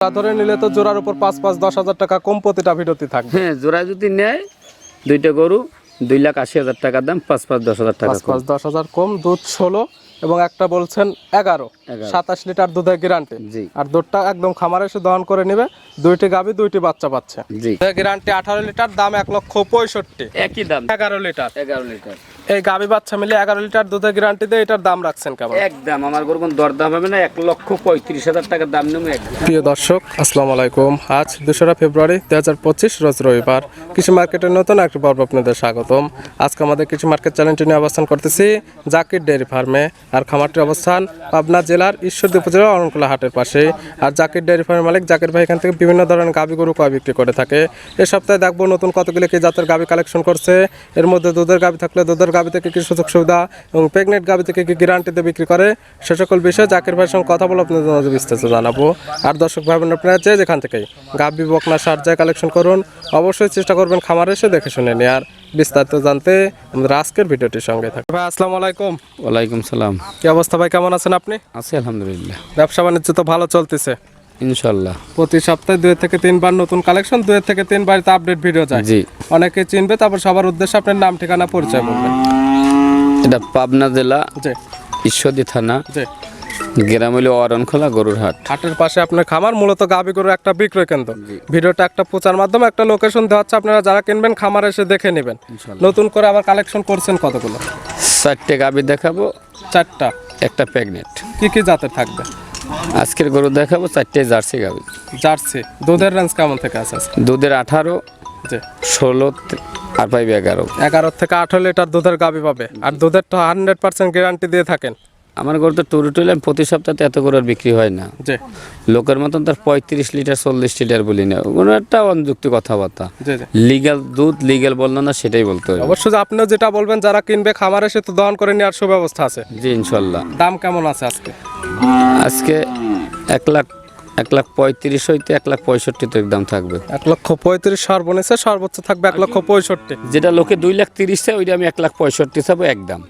ধরে নিলে তো জোড়ার উপর পাঁচ পাঁচ দশ হাজার টাকা কম প্রতিটা ভিডিওতে থাকবে। হ্যাঁ জোড়া যদি নেয় দুইটা গরু দুই লাখ আশি হাজার টাকার দাম পাঁচ পাঁচ দশ হাজার টাকা পাঁচ পাঁচ দশ হাজার কম দুধ ষোলো এবং একটা বলছেন এগারো। সাতাশ লিটার দুধের গ্যারান্টি আর দুধটা একদম খামারে এসে দহন করে নেবে দুইটি গাভি দুইটি বাচ্চা পাচ্ছে। জি। গ্যারান্টি আঠারো লিটার দাম এক লক্ষ পঁয়ষট্টি। একই দাম। এগারো লিটার। এগারো লিটার। এই গাভি বাচ্চা মিলে এগারো লিটার দুধের গ্যারান্টি দিয়ে এটার দাম রাখছেন কেমন? একদম আমার গরু কোন দরদাম হবে না এক লক্ষ পঁয়ত্রিশ হাজার টাকার দাম নেব প্রিয় দর্শক আসসালামু আলাইকুম। আজ দোসরা ফেব্রুয়ারি দু হাজার পঁচিশ রোজ রবিবার। কৃষি মার্কেটের নতুন একটি পর্ব আপনাদের স্বাগতম। আজকে আমাদের কৃষি মার্কেট চ্যানেলটি নিয়ে অবস্থান করতেছি জাকির ডেয়ারি ফার্মে। আর খামারটির অবস্থান পাবনা জেলার ঈশ্বরদী উপজেলার অরণকুলা হাটের পাশে। আর জাকির ডেয়ারি ফার্মের মালিক জাকির ভাই এখান থেকে বিভিন্ন ধরনের গাভি গরু কয় বিক্রি করে থাকে। এ সপ্তাহে দেখব নতুন কতগুলি কি জাতের গাভি কালেকশন করছে। এর মধ্যে দুধের গাভি থাকলে দুধের গাভি থেকে কি সুযোগ সুবিধা এবং প্রেগনেন্ট গাভি থেকে কি গ্যারান্টিতে বিক্রি করে? সে সকল বিষয়ে জাকির ভাইয়ের সঙ্গে কথা বলে আপনাদের বিস্তারিত জানাব। আর দর্শক ভাই বোন আপনারা যে যেখান থেকেই গাভি বকনা সার যায় কালেকশন করুন অবশ্যই চেষ্টা করবেন খামারে এসে দেখে শুনে নিয়ে আর বিস্তারিত জানতে আমাদের আজকের ভিডিওটির সঙ্গে থাকবে ভাই আসসালামু আলাইকুম। ওয়ালাইকুম সালাম। কি অবস্থা ভাই কেমন আছেন আপনি? আছি আলহামদুলিল্লাহ। ব্যবসা বাণিজ্য তো ভালো চলতেছে। ইনশাল্লাহ প্রতি সপ্তাহে দুই থেকে তিনবার নতুন কালেকশন দুই থেকে তিনবার আপডেট ভিডিও যায়। জি। অনেকে চিনবে তারপর সবার উদ্দেশ্যে আপনার নাম ঠিকানা পরিচয় বলবেন। এটা পাবনা জেলা ঈশ্বরদী থানা। গ্রাম হইল অরণখোলা গরুর হাট হাটের পাশে আপনার খামার মূলত গাভী গরুর একটা বিক্রয় কেন্দ্র। ভিডিওটা একটা প্রচার মাধ্যমে একটা লোকেশন দেওয়া হচ্ছে আপনারা যারা কিনবেন খামার এসে দেখে নেবেন। নতুন করে আবার কালেকশন করছেন কতগুলো? চারটে গাভি দেখাবো। চারটা। একটা প্রেগনেন্ট কি কি জাতের থাকবে? আজকের গরু দেখাবো চারটে জার্সি গাভি জার্সি। দুধের রেঞ্জ কেমন থেকে আছে দুধের আঠারো ষোলো আর পাইবে এগারো। এগারো থেকে আঠারো লিটার দুধের গাভী পাবে। আর দুধের তো হান্ড্রেড পার্সেন্ট গ্যারান্টি দিয়ে থাকেন। আমার গরু তো টুরু টুলে প্রতি সপ্তাহে এত করে বিক্রি হয় না। লোকের মতন তার পঁয়ত্রিশ লিটার চল্লিশ লিটার বলি না। কোনো একটা অনুযুক্তি কথাবার্তা। লিগ্যাল দুধ লিগ্যাল বলল না সেটাই বলতে হবে। অবশ্যই আপনিও যেটা বলবেন যারা কিনবে খামার এসে তো দহন করে নেওয়ার সুব্যবস্থা আছে। জি ইনশাল্লাহ। দাম কেমন আছে আজকে? আজকে এক লাখ এক লাখ পঁয়ত্রিশ হইতে এক লাখ পঁয়ষট্টি তো একদম থাকবে। এক লক্ষ পঁয়ত্রিশ সর্বনিচে সর্বোচ্চ থাকবে এক লক্ষ পঁয়ষট্টি। যেটা লোকে দুই লাখ তিরিশ চাই ওইটা আমি এক লাখ পঁয়ষট্টি চাবো একদম।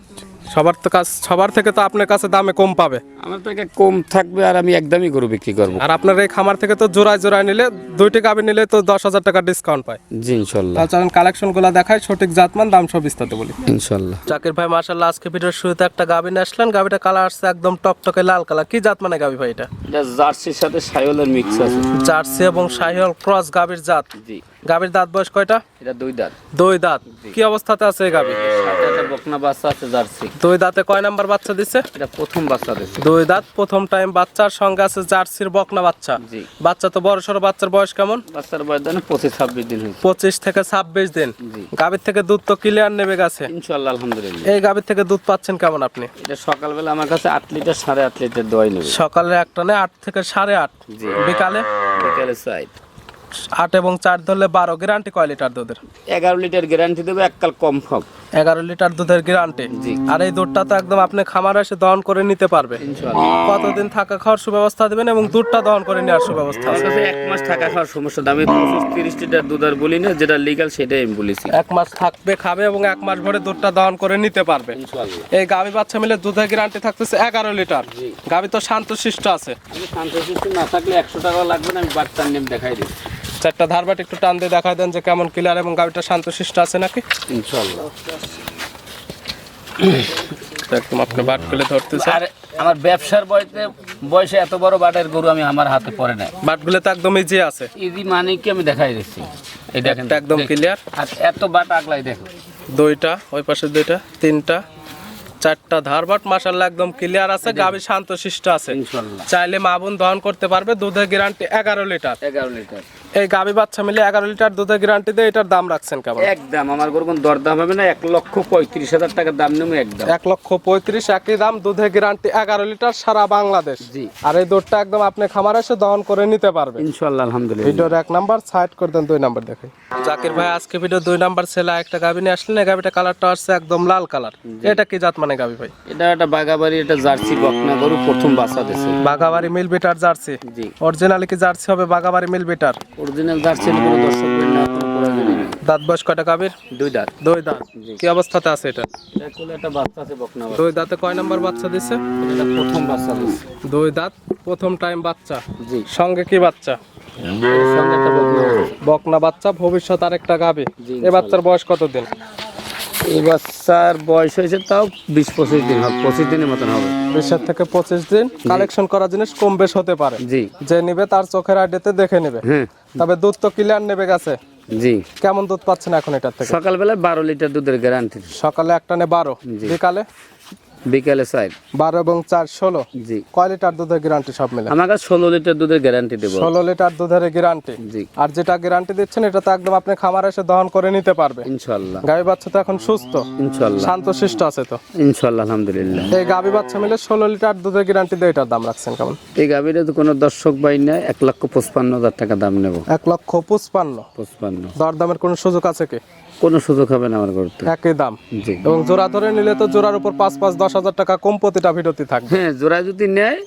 সবার তো কাছ সবার থেকে তো আপনার কাছে দামে কম পাবে। আমার থেকে কম থাকবে আর আমি একদমই গরু বিক্রি করব। আর আপনার এই খামার থেকে তো জোড়ায় জোড়ায় নিলে দুইটি গাবি নিলে তো দশ হাজার টাকা ডিসকাউন্ট পায়। জি ইনশাল্লাহ। তাহলে চলেন কালেকশনগুলো দেখায় সঠিক জাতমান দাম সব বিস্তারিত বলি। ইনশাল্লাহ। জাকির ভাই মার্শাল্লাহ আজকে ভিডিওর শুরুতে একটা গাবি নিয়ে আসলেন। গাবিটা কালার আসছে একদম টকটকে লাল কালার কি জাত মানে গাবি ভাই এটা? এটা জার্সির সাথে সাইওলের মিক্স আছে। জার্সি এবং শাহিওয়াল ক্রস গাবির জাত। জি। গাবির দাঁত বয়স কয়টা? এটা দুই দাঁত। দুই দাঁত। কি অবস্থাতে আছে এই একটা বকনা বাচ্চা আছে জার্সি। দুই দাঁতে কয় নাম্বার বাচ্চা দিচ্ছে এটা প্রথম বাচ্চা দিচ্ছে দুই দাঁত প্রথম টাইম বাচ্চার সঙ্গে আছে জার্সির বকনা বাচ্চা। জি। বাচ্চা তো বড় সড়ো বাচ্চার বয়স কেমন? বাচ্চার বয়স জানে পঁচিশ ছাব্বিশ দিন পঁচিশ থেকে ছাব্বিশ দিন। গাভীর থেকে দুধ তো ক্লিয়ার নেবে গেছে। ইনশাল্লাহ আলহামদুলিল্লাহ। এই গাভীর থেকে দুধ পাচ্ছেন কেমন আপনি? এটা সকালবেলা আমার কাছে আট লিটার সাড়ে আট লিটার দই নেবে। সকালে একটা নেই আট থেকে সাড়ে আট। জি। বিকালে? বিকালে সাইড আট এবং চার ধরলে বারো গ্যারান্টি কয় লিটার দুধের? এগারো লিটার গ্যারান্টি দেবে এককাল কম হোক। এগারো লিটার দুধের গ্যারান্টি। আর এই দুধটা তো একদম আপনি খামারে এসে দহন করে নিতে পারবে। কতদিন থাকা খাওয়ার সুব্যবস্থা দেবেন এবং দুধটা দহন করে নেওয়ার সুব্যবস্থা আছে? এক মাস থাকা খাওয়ার সমস্যা। দামি পঁচিশ তিরিশ লিটার দুধ আর বলি না যেটা লিগাল সেটাই আমি বলেছি। এক মাস থাকবে খাবে এবং এক মাস ভরে দুধটা দহন করে নিতে পারবে। এই গাভী বাচ্চা মিলে দুধের গ্যারান্টি থাকতেছে এগারো লিটার। গাভী তো শান্তশিষ্ট আছে। আমি শান্তশিষ্ট না থাকলে একশো টাকা লাগবে না আমি বাচ্চার নেম দেখাই দিই চারটা ধারবাট একটু টান দিয়ে দেখা দেন যে কেমন ক্লিয়ার এবং গাড়িটা শান্তশিষ্ট আছে নাকি? ইনশাল্লাহ একদম আপনি বাট খুলে ধরতেছে। আর আমার ব্যবসার বয়সে বয়সে এত বড় বাটের গরু আমি আমার হাতে পড়ে নাই। বাটগুলো তো একদম ইজি আছে। ইজি মানে কি আমি দেখাই দিচ্ছি? এই দেখেন। এটা একদম ক্লিয়ার আর এত বাট আগলাই দেখো। দুইটা ওই পাশে দুইটা তিনটা চারটা ধারবাট মাসাল্লাহ একদম ক্লিয়ার আছে গাভী শান্তশিষ্ট আছে। ইনশাল্লাহ চাইলে মা বোন দহন করতে পারবে দুধের গ্যারান্টি এগারো লিটার। এগারো লিটার। এই গাভী বাচ্চা মিলে এগারো লিটার দুধের গ্যারান্টি দিয়ে এটার দাম রাখছেন কেমন একদম আমার গরু কোন দরদাম হবে না এক লক্ষ পঁয়ত্রিশ হাজার টাকার দাম নেব একদম। এক লক্ষ পঁয়ত্রিশ একই দাম দুধের গ্যারান্টি এগারো লিটার সারা বাংলাদেশ। জি। আর এই দুধটা একদম আপনি খামার এসে দহন করে নিতে পারবেন। ইনশাল্লাহ আলহামদুলিল্লাহ। ভিডিওর এক নাম্বার সাইড করে দেন দুই নাম্বার দেখে। জাকির ভাই আজকে ভিডিও দুই নাম্বার ছেলে একটা গাভী নিয়ে আসলেন এই গাভীটা কালারটা আসছে একদম লাল কালার এটা কি জাত মানে গাভী ভাই? এটা একটা বাগাবাড়ি এটা জার্সি বকনা গরু প্রথম বাচ্চা দিছে। বাঘাবাড়ি মিল বিটার জার্সি। জি। অরিজিনালি কি জার্সি হবে বাঘাবাড়ি মিল বিটার? অরিজিনাল জার্সি কোনো দর্শক না কোনো প্রয়োজনই নেই। দাঁত বয়স কয়টা গাভীর দুই দাঁত। দুই দাঁত। কি অবস্থাতে আছে এটা? এটা কোলে একটা বাচ্চা আছে বকনা বাচ্চা। দুই দাঁতে কয় নাম্বার বাচ্চা দিছে? এটা প্রথম বাচ্চা দিচ্ছে দুই দাঁত প্রথম টাইম বাচ্চা। জি। সঙ্গে কি বাচ্চা? সঙ্গে একটা বকনা বাচ্চা। বকনা বাচ্চা ভবিষ্যৎ আরেকটা গাবে। জি, এ বাচ্চার বয়স কতদিন? এই বাচ্চার বয়স হয়েছে তাও বিশ পঁচিশ দিন হবে পঁচিশ দিনের মতন হবে। বিশের থেকে পঁচিশ দিন কালেকশন করা জিনিস কম বেশ হতে পারে। জি। যে নিবে তার চোখের আইডিতে দেখে নেবে। হ্যাঁ। তবে দুধ তো ক্লিয়ার নেবে গেছে। জি। কেমন দুধ পাচ্ছেন এখন এটার থেকে? সকালবেলা বারো লিটার দুধের গ্যারান্টি সকালে একটা নে বারো। বিকালে? বিকালে চাই বারো এবং চার ষোলো? জি। কয় লিটার দুধের গ্যারান্টি সব মিলে? আমার কাছে ষোলো লিটার দুধের গ্যারান্টি দেবো। ষোলো লিটার দুধের গ্যারান্টি জি। আর যেটা গ্যারান্টি দিচ্ছেন এটা তো একদম আপনি খামার এসে দহন করে নিতে পারবে। ইনশাল্লাহ গাভী বাচ্চা তো এখন সুস্থ। ইনশাল্লাহ শান্ত শিষ্ট আছে তো। ইনশাল্লাহ আলহামদুলিল্লাহ। এই গাভী বাচ্চা মিলে ষোলো লিটার দুধের গ্যারান্টি দিয়ে এটার দাম রাখছেন কেমন? এই গাভীরে তো কোনো দর্শক বাই নেয় এক লক্ষ পঁচপান্ন হাজার টাকা দাম নেব। এক লক্ষ পঁচপান্ন। পঁচপান্ন। দরদামের কোনো সুযোগ আছে কি? কোনো সুযোগ হবে না আমার করতে একই দাম। জি। এবং জোড়া ধরে নিলে তো জোড়ার উপর পাঁচ পাঁচ দশ হাজার টাকা কম প্রতিটা ভিডিওতে থাকবে। হ্যাঁ জোড়া যদি নেয়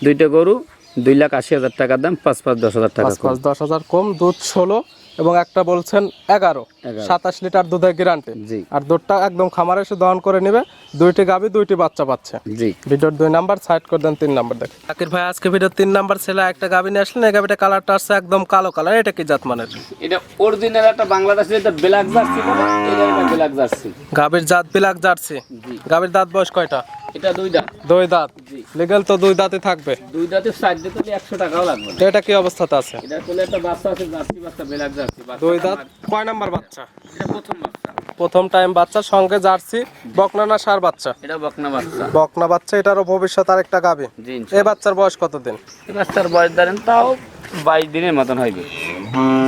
দুইটা গরু দুই লাখ আশি হাজার টাকা দাম পাঁচ পাঁচ দশ হাজার টাকা পাঁচ পাঁচ দশ হাজার কম দুধ ষোলো এবং একটা বলছেন এগারো। সাতাশ লিটার দুধের গ্যারান্টি আর দুধটা একদম খামারে এসে দহন করে নেবে দুইটি গাভী দুইটি বাচ্চা পাচ্ছে। জি। ভিডিওর দুই নাম্বার সাইড করে দেন তিন নাম্বার দেখ আকির ভাই আজকে ভিডিওর তিন নাম্বার ছেলে একটা গাভী নিয়ে আসলেন এই গাভীটা কালারটা আসছে একদম কালো কালার এটা কি জাত মানের? এটা অরিজিনাল একটা বাংলাদেশের এটা ব্ল্যাক জার্সি বলে এটা ব্ল্যাক জার্সি গাভীর জাত বিলাক জার্সি জি। দাঁত বয়স কয়টা? এটা দুই দাঁত। দুই দাঁত। জি। লিগেল তো দুই দাঁতই থাকবে। দুই দাঁতের সাইড দিতে হলে একশো টাকাও লাগবে এটা কি অবস্থাতে আছে? এটা কোলে একটা বাচ্চা আছে জার্সি বাচ্চা ব্ল্যাক জার্সি বাচ্চা। দুই দাঁত। কয় নাম্বার বাচ্চা? এটা প্রথম বাচ্চা। প্রথম টাইম বাচ্চা সঙ্গে জার্সি বকনা না সার বাচ্চা? এটা বকনা বাচ্চা। বকনা বাচ্চা এটারও ভবিষ্যৎ আরেকটা জি এই বাচ্চার বয়স কতদিন? এই বাচ্চার বয়স ধরেন তাও বাইশ দিনের মতন হইবে।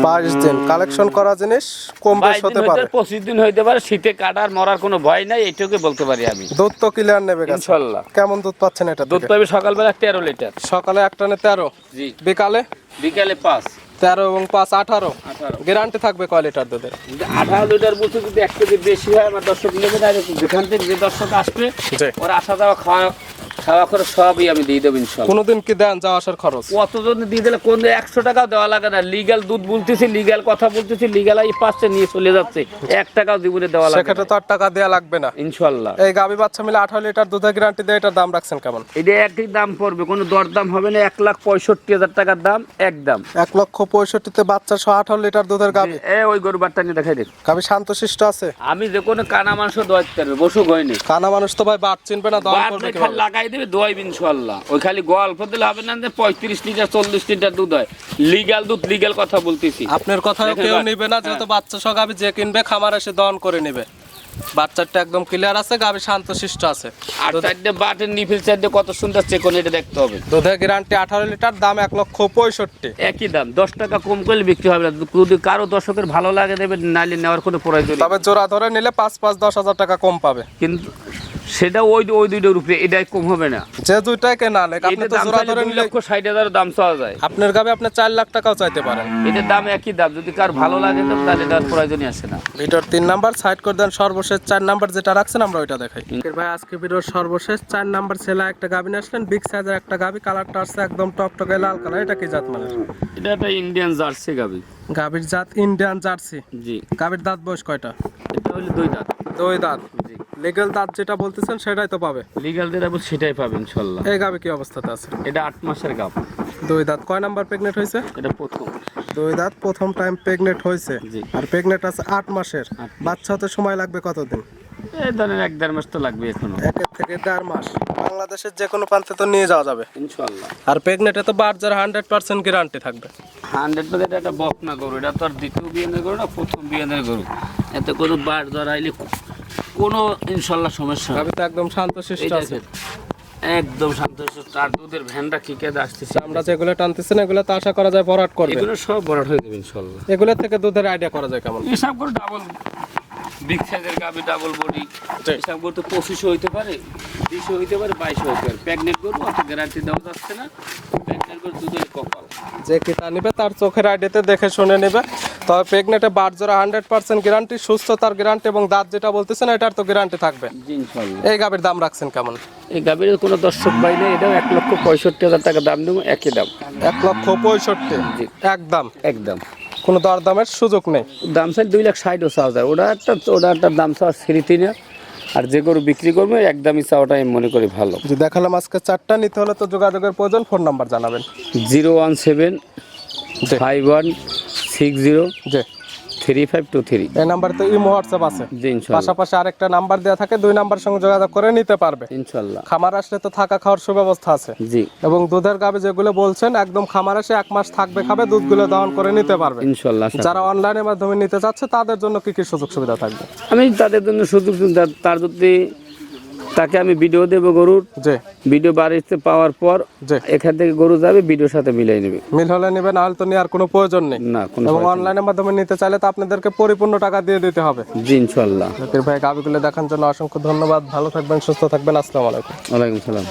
বাইশ দিন। কালেকশন করা জিনিস কম বেশ হতে পারে। পঁচিশ দিন হইতে পারে শীতে কাটার মরার কোনো ভয় নাই এইটুকু বলতে পারি আমি। দুধ তো ক্লিয়ার নেবে ইনশাল্লাহ। কেমন দুধ পাচ্ছেন এটা দুধ পাবে সকালবেলা তেরো লিটার। সকালে একটা নে তেরো। জি। বিকালে? বিকালে পাঁচ। তেরো এবং পাঁচ আঠারো। গ্যারান্টি থাকবে কয় লিটার দুধের? আঠারো লিটার বলতে যদি এক কেজি বেশি হয় আমার দর্শক নেবে না যেখান থেকে যে দর্শক আসবে ওর আসা যাওয়া খাওয়া খাওয়া করে সবই আমি দিয়ে দেবো ইনশাল্লাহ। কোনোদিন কি দেন যাওয়া আসার খরচ? কতজন দিয়ে দিলে কোন একশো টাকাও দেওয়া লাগে না। দুধ বলতেছি কথা বলতেছি এই পাশে নিয়ে চলে যাচ্ছে। এক টাকাও জীবনে দেওয়া লাগে সেক্ষেত্রে তো আর টাকা দেওয়া লাগবে না। ইনশাল্লাহ। এই গাভী বাচ্চা মিলে আঠারো লিটার দুধের গ্যারান্টি দিয়ে এটার দাম রাখছেন কেমন? এটা একই দাম পড়বে কোনো দরদাম হবে না। এক লাখ পঁয়ষট্টি হাজার টাকার দাম এক দাম। এক লক্ষ পঁয়ষট্টিতে বাচ্চা সহ আঠারো লিটার দুধের গাভী এ ওই গরু বারটা নিয়ে দেখাই দেখ গাভী শান্তশিষ্ট আছে। আমি যে কোনো কানা মাংস দোয়াইতে পারবে বসু গয়নি কানা মানুষ তো ভাই বাট চিনবে না করবে দিয়ে লাগাই দেবে দোয়াই ইনশাল্লাহ ওই খালি গল্প দিলে হবে না যে পঁয়ত্রিশ লিটার চল্লিশ লিটার দুধ হয়। লিগাল দুধ লিগাল কথা বলতেছি। আপনার কথা কেউ নিবে না যেহেতু বাচ্চা সহ গাভী যে কিনবে খামার এসে দহন করে নিবে। বাচ্চাটা একদম ক্লিয়ার আছে গাভী শান্তশিষ্ট আছে। আর চারটে বাটের নিফিল চারটে কত সুন্দর চেকন এটা দেখতে হবে। দুধের গ্যারান্টি আঠারো লিটার দাম এক লক্ষ পঁয়ষট্টি। একই দাম দশ টাকা কম করলে বিক্রি হবে না। যদি কারও দর্শকের ভালো লাগে দেবে নাইলে নেওয়ার কোনো প্রয়োজন। তবে জোড়া ধরে নিলে পাঁচ পাঁচ দশ হাজার টাকা কম পাবে। কিন্তু সেটা ওই ওই দুইটার উপরে এটাই কম হবে না। যে দুইটাই কেনা লেখ আপনি তো জোড়া ধরে নিলে লক্ষ ষাট হাজার দাম চাওয়া যায়। আপনার গাবে আপনি চার লাখ টাকাও চাইতে পারেন। এটার দাম একই দাম যদি কার ভালো লাগে তো তাহলে এটার প্রয়োজনই আসে না। ভিডিওর তিন নাম্বার সাইড করে দেন সর্বশেষ চার নাম্বার যেটা রাখছেন আমরা ওইটা দেখাই। ভাই আজকে ভিডিওর সর্বশেষ চার নাম্বার ছেলে একটা গাবি নিয়ে আসলেন বিগ সাইজের একটা গাবি কালারটা আসছে একদম টকটকে লাল কালার এটা কি জাত মানে? এটা একটা ইন্ডিয়ান জার্সি গাবি। গাবির জাত ইন্ডিয়ান জার্সি জি। গাবির দাঁত বয়স কয়টা? এটা হলো দুই দাঁত। দুই দাঁত। জি। লিগেল দাঁত যেটা বলতেছেন সেটাই তো পাবে। লিগাল দিয়ে দেবো সেটাই পাবেন ইনশাল্লাহ। এই গাবি কি অবস্থাতে আছে? এটা আট মাসের গাব। দুই দাঁত কয় নাম্বার প্রেগনেন্ট হয়েছে? এটা প্রথম। দুই দাঁত প্রথম টাইম প্রেগনেন্ট হয়েছে। আর প্রেগনেন্ট আছে আট মাসের। বাচ্চা হতে সময় লাগবে কতদিন? এই ধরেন এক দেড় মাস তো লাগবে এখনও। একের থেকে দেড় মাস। বাংলাদেশের যে কোনো প্রান্তে তো নিয়ে যাওয়া যাবে। ইনশাল্লাহ। আর প্রেগনেন্টে তো বার্জার হান্ড্রেড পার্সেন্ট গ্যারান্টি থাকবে। হান্ড্রেড পার্সেন্ট এটা একটা বকনা গরু। এটা তো আর দ্বিতীয় বিয়ানের গরু না প্রথম বিয়ানের গরু। এতে কোনো বার ধরাইলে কোনো ইনশাল্লাহ সমস্যা হবে তো একদম শান্ত শিষ্ট আছে। একদম শান্ত তার দুধের ভ্যানটা কিকে আসতেছে? আমরা যেগুলো টানতেছি না এগুলো তো আশা করা যায় ভরাট করবে। এগুলো সব বড় হয়ে যাবে ইনশাল্লাহ। এগুলো থেকে দুধের আইডিয়া করা যায় কেমন? হিসাব করে ডাবল বিগ সাইজের গাবি ডাবল বডি হিসাব এসব করে তো পঁচিশও হইতে পারে বিশও হইতে পারে বাইশও হইতে পারে। প্যাগনেট গরু অত গ্যারান্টি দেওয়া যাচ্ছে না। প্যাগনেট গরু দুধের কপাল। যে কিতা নিবে তার চোখের আইডিয়াতে দেখে শুনে নেবে। তবে প্রেগনেটে বার্জারা হান্ড্রেড পার্সেন্ট গ্যারান্টি সুস্থতার গ্যারান্টি এবং দাঁত যেটা বলতেছেন এটার তো গ্যারান্টি থাকবে। এই গাবির দাম রাখছেন কেমন? এই গাভীর কোনো দর্শক পাই না এটাও এক লক্ষ পঁয়ষট্টি হাজার টাকা দাম দেবো একই দাম। এক লক্ষ পঁয়ষট্টি। একদম? একদম। কোনো দরদামের সুযোগ নেই? দাম চাই দুই লাখ ষাট ও যায়। ওটা একটা ওটা একটা দাম চাওয়া স্মৃতি না আর যে গরু বিক্রি করবে একদমই চাওয়াটা আমি মনে করি ভালো। দেখালাম আজকে চারটা নিতে হলে তো যোগাযোগের প্রয়োজন ফোন নাম্বার জানাবেন। Zero one seven five one six zero জি। থ্রি ফাইভ টু থ্রি এই নাম্বারে তো ইমো হোয়াটসঅ্যাপ আছে। পাশাপাশি আরেকটা নাম্বার দেওয়া থাকে দুই নাম্বার সঙ্গে যোগাযোগ করে নিতে পারবে। ইনশাল্লাহ। খামার আসলে তো থাকা খাওয়ার সুব্যবস্থা আছে। জি। এবং দুধের গাবে যেগুলো বলছেন একদম খামার এসে এক মাস থাকবে খাবে দুধগুলো দহন করে নিতে পারবে। ইনশাল্লাহ যারা অনলাইনের মাধ্যমে নিতে চাচ্ছে তাদের জন্য কি কি সুযোগ সুবিধা থাকবে? আমি তাদের জন্য সুযোগ তার- তার যদি তাকে আমি ভিডিও দেব গরুর। ভিডিও বাড়িতে পাওয়ার পর যে এখান থেকে গরু যাবে ভিডিওর সাথে মিলাই নেবে। মিল হলে নেবে না হলে তো নেওয়ার কোনো প্রয়োজন নেই। না কোনো এবং অনলাইনের মাধ্যমে নিতে চাইলে তো আপনাদেরকে পরিপূর্ণ টাকা দিয়ে দিতে হবে। জি ইনশাল্লাহ জাকির ভাই গাবিগুলো দেখার জন্য অসংখ্য ধন্যবাদ। ভালো থাকবেন সুস্থ থাকবেন। আসসালামু আলাইকুম। ওয়ালাইকুম সালাম।